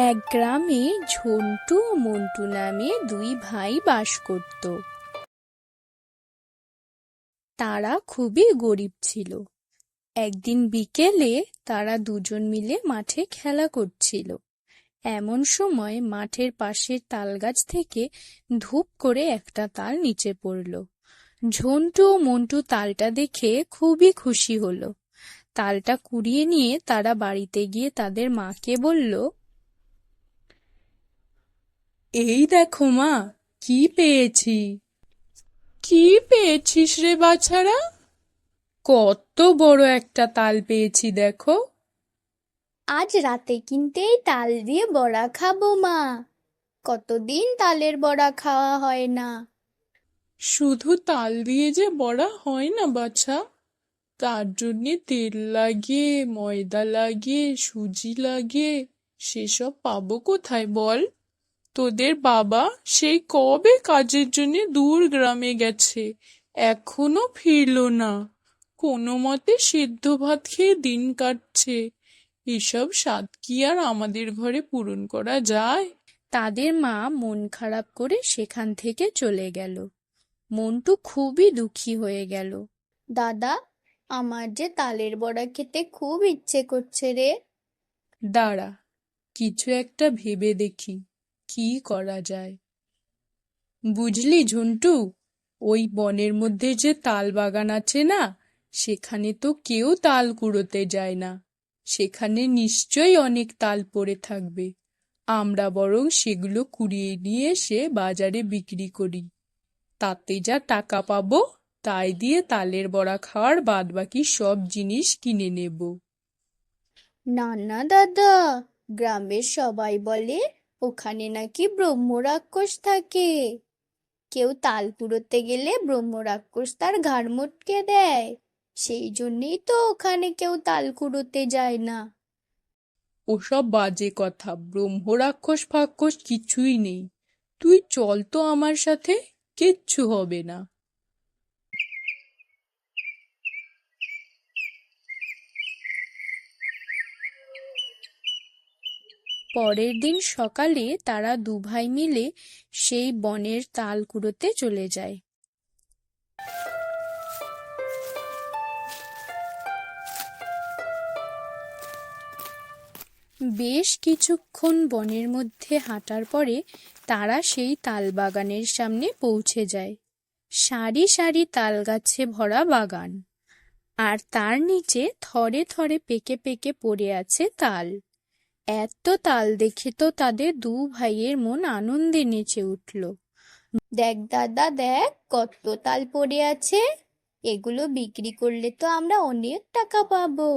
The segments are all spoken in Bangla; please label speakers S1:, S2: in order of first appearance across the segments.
S1: এক গ্রামে ঝন্টু ও মন্টু নামে দুই ভাই বাস করত। তারা খুবই গরিব ছিল। একদিন বিকেলে তারা দুজন মিলে মাঠে খেলা করছিল। এমন সময় মাঠের পাশের তালগাছ থেকে ধূপ করে একটা তাল নিচে পড়ল। ঝন্টু ও মন্টু তালটা দেখে খুবই খুশি হলো। তালটা কুড়িয়ে নিয়ে তারা বাড়িতে গিয়ে তাদের মাকে বলল
S2: এই দেখো মা কি পেয়েছি। কি পেয়েছিস রে বাছারা? কত বড় একটা তাল পেয়েছি দেখো।
S3: আজ রাতে কিনতেই তাল দিয়ে বড়া খাব মা। কতদিন তালের বড়া খাওয়া হয় না।
S2: শুধু তাল দিয়ে যে বড়া হয় না বাছা তার জন্যে তেল লাগে ময়দা লাগে সুজি লাগে সেসব পাবো কোথায় বল? তোদের বাবা সেই কবে কাজের জন্য দূর গ্রামে গেছে? এখনও ফিরলো না। কোনো মতে সিদ্ধ ভাত খেয়ে দিন কাটছে। এসব স্বাদ কি আর আমাদের ঘরে পূরণ করা যায়?
S1: তাদের মা মন খারাপ করে সেখান থেকে চলে গেল। মন্টু খুবই দুঃখী হয়ে গেল।
S3: দাদা আমার যে তালের বড়া খেতে খুব ইচ্ছে করছে রে।
S2: দাঁড়া কিছু একটা ভেবে দেখি। কি করা যায়? বুঝলি ঝন্টু, ওই বনের মধ্যে যে তাল বাগান আছে না, সেখানে তো কেউ তাল কুড়োতে যায় না। সেখানে নিশ্চয়ই অনেক তাল পড়ে থাকবে। আমরা বরং সেগুলো কুড়িয়ে নিয়ে এসে বাজারে বিক্রি করি। তাতে যা টাকা পাবো, তাই দিয়ে তালের বড়া খাওয়ার বাদবাকি সব জিনিস কিনে নেব।
S3: না না, দাদা, গ্রামের সবাই বলে ওখানে নাকি ব্রহ্ম রাক্ষস থাকে। কেউ তাল কুড়োতে গেলে ব্রহ্ম রাক্ষস তার ঘাড় মটকে দেয়। সেই জন্যই তো ওখানে কেউ তাল কুড়োতে যায় না।
S2: ওসব বাজে কথা ব্রহ্ম রাক্ষস ফাক্ষস কিছুই নেই। তুই চল তো আমার সাথে, কিচ্ছু হবে না।
S1: পরের দিন সকালে তারা দুভাই মিলে সেই বনের তাল কুড়োতে চলে যায়। বেশ কিছুক্ষণ বনের মধ্যে হাঁটার পরে তারা সেই তাল বাগানের সামনে পৌঁছে যায়। সারি সারি তাল গাছে ভরা বাগান। আর তার নিচে থরে থরে পেকে পেকে পড়ে আছে তাল। এত তাল দেখে তো তাদের দু ভাইয়ের মন আনন্দে নেচে উঠল।
S3: দেখ দাদা দেখ কত তাল পড়ে আছে। এগুলো বিক্রি করলে তো আমরা অনেক টাকা পাবো।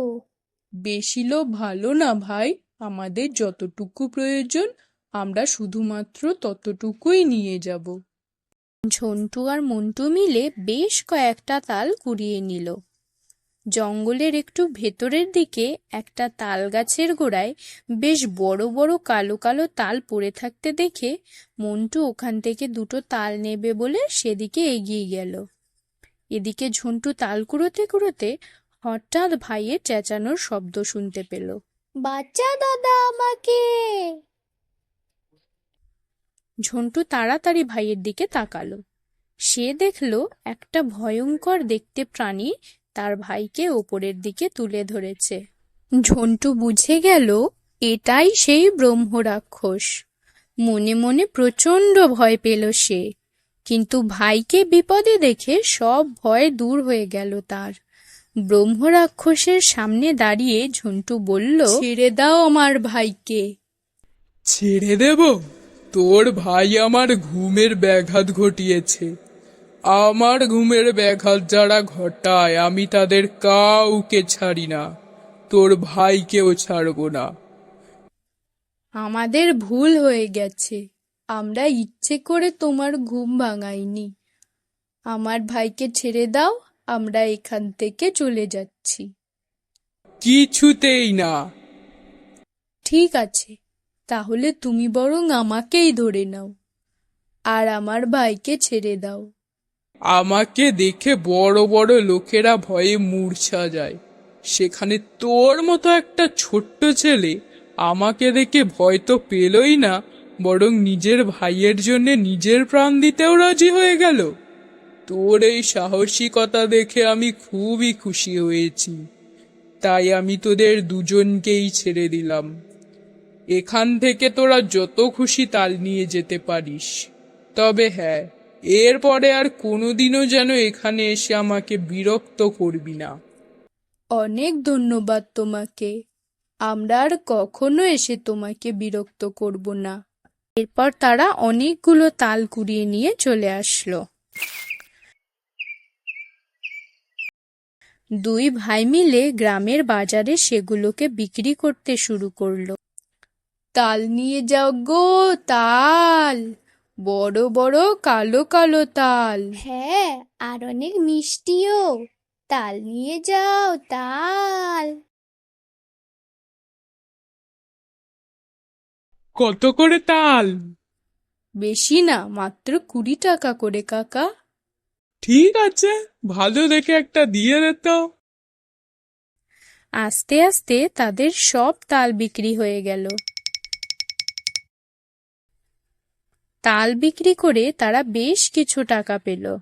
S2: বেশি লোভ ভালো না ভাই। আমাদের যতটুকু প্রয়োজন আমরা শুধুমাত্র ততটুকুই নিয়ে যাব।
S1: ঝন্টু আর মন্টু মিলে বেশ কয়েকটা তাল কুড়িয়ে নিল। জঙ্গলের একটু ভেতরের দিকে একটা তাল গাছের গোড়ায় বেশ বড় বড় কালো কালো তাল পড়ে থাকতে দেখে মন্টু ওখান থেকে দুটো তাল নেবে বলে সেদিকে এগিয়ে গেল। এদিকে ঝন্টু তাল কুড়োতে কুড়োতে হঠাৎ ভাইয়ের চেঁচানোর শব্দ শুনতে পেল।
S3: বাচ্চা দাদা আমাকে।
S1: ঝন্টু তাড়াতাড়ি ভাইয়ের দিকে তাকালো। সে দেখল একটা ভয়ঙ্কর দেখতে প্রাণী তার ভাইকে ওপরের দিকে তুলে ধরেছে। ঝন্টু বুঝে গেল, এটাই সেই ব্রহ্ম রাক্ষস। মনে মনে প্রচণ্ড ভয় পেল সে, কিন্তু ভাইকে বিপদে দেখে সব ভয় দূর হয়ে গেল তার। ব্রহ্ম রাক্ষসের সামনে দাঁড়িয়ে ঝন্টু বলল,
S2: ছেড়ে দাও আমার ভাইকে।
S4: ছেড়ে দেব? তোর ভাই আমার ঘুমের ব্যাঘাত ঘটিয়েছে। আমার ঘুমের ব্যাঘাত যারা ঘটায় আমি তাদের কাউকে ছাড়ি না। তোর ভাইকেও ছাড়বো না।
S1: আমাদের ভুল হয়ে গেছে। আমরা ইচ্ছে করে তোমার ঘুম ভাঙাইনি। আমার ভাইকে ছেড়ে দাও আমরা এখান থেকে চলে যাচ্ছি।
S4: কিছুতেই না।
S1: ঠিক আছে তাহলে তুমি বরং আমাকেই ধরে নাও। আর আমার ভাইকে ছেড়ে দাও।
S4: আমাকে দেখে বড় বড় লোকেরা ভয়ে মূর্ছা যায়। সেখানে তোর মতো একটা ছোট্ট ছেলে আমাকে দেখে ভয় তো পেলই না, বরং নিজের ভাইয়ের জন্য নিজের প্রাণ দিতেও রাজি হয়ে গেল। তোর এই সাহসিকতা দেখে আমি খুবই খুশি হয়েছি। তাই আমি তোদের দুজনকেই ছেড়ে দিলাম। এখান থেকে তোরা যত খুশি তাল নিয়ে যেতে পারিস। তবে হ্যাঁ এরপরে আর কোনোদিনও যেন এখানে এসে আমাকে বিরক্ত করবি না।
S2: অনেক ধন্যবাদ তোমাকে। আমরা আর কখনো এসে তোমাকে বিরক্ত করব না।
S1: এরপর তারা অনেকগুলো তাল কুড়িয়ে নিয়ে চলে আসলো। দুই ভাই মিলে গ্রামের বাজারে সেগুলোকে বিক্রি করতে শুরু করল।
S2: তাল নিয়ে যাও গো, তাল! বড় বড় কালো কালো তাল।
S3: হ্যাঁ আর অনেক মিষ্টিও। তাল নিয়ে যাও তাল।
S4: কত করে তাল?
S2: বেশি না মাত্র কুড়ি টাকা করে কাকা।
S4: ঠিক আছে ভালো দেখে একটা দিয়ে দে তো।
S1: আস্তে আস্তে তাদের সব তাল বিক্রি হয়ে গেল। তাল বিক্রি করে তারা বেশ কিছু টাকা পেল।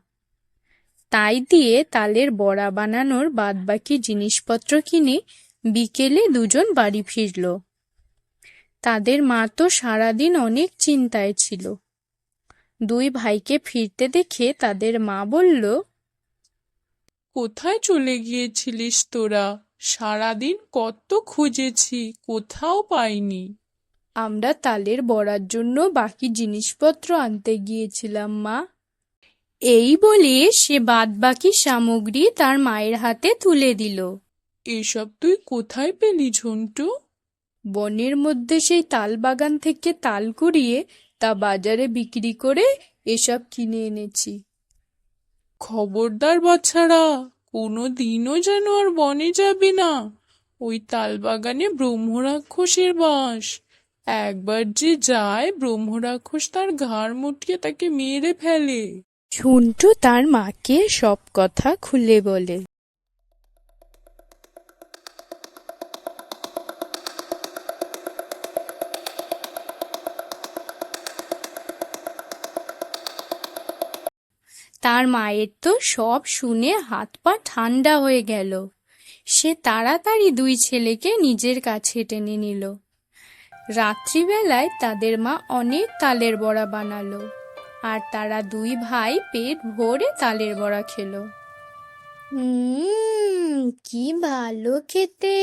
S1: তাই দিয়ে তালের বড়া বানানোর বাদবাকি জিনিসপত্র কিনে বিকেলে দুজন বাড়ি ফিরল। তাদের মা তো সারাদিন অনেক চিন্তায় ছিল। দুই ভাইকে ফিরতে দেখে তাদের মা বলল,
S2: কোথায় চলে গিয়েছিলিস তোরা? সারাদিন কত খুঁজেছি, কোথাও পাইনি। আমরা তালের বড়ার জন্য বাকি জিনিসপত্র আনতে গিয়েছিলাম মা।
S1: এই বলে সে বাদবাকি সামগ্রী তার মায়ের হাতে তুলে দিল।
S2: এসব তুই কোথায় পেলি ঝন্টু? বনের মধ্যে সেই তাল বাগান থেকে তাল কুড়িয়ে তা বাজারে বিক্রি করে এসব কিনে এনেছি। খবরদার বাচ্চারা কোনো দিনও যেন আর বনে যাবে না। ওই তাল বাগানে ব্রহ্মরাক্ষসের বাস। একবার যে যায়, ব্রহ্মরাক্ষস তার ঘাড় মুটিয়ে তাকে মেরে ফেলে।
S1: ঝন্টু তার মাকে সব কথা খুলে বলে। তার মায়ের তো সব শুনে হাত পা ঠান্ডা হয়ে গেল। সে তাড়াতাড়ি দুই ছেলেকে নিজের কাছে টেনে নিল। রাত্রিবেলায় তাদের মা অনেক তালের বড়া বানালো, আর তারা দুই ভাই পেট ভরে তালের বড়া খেলো।
S3: কি ভালো খেতে।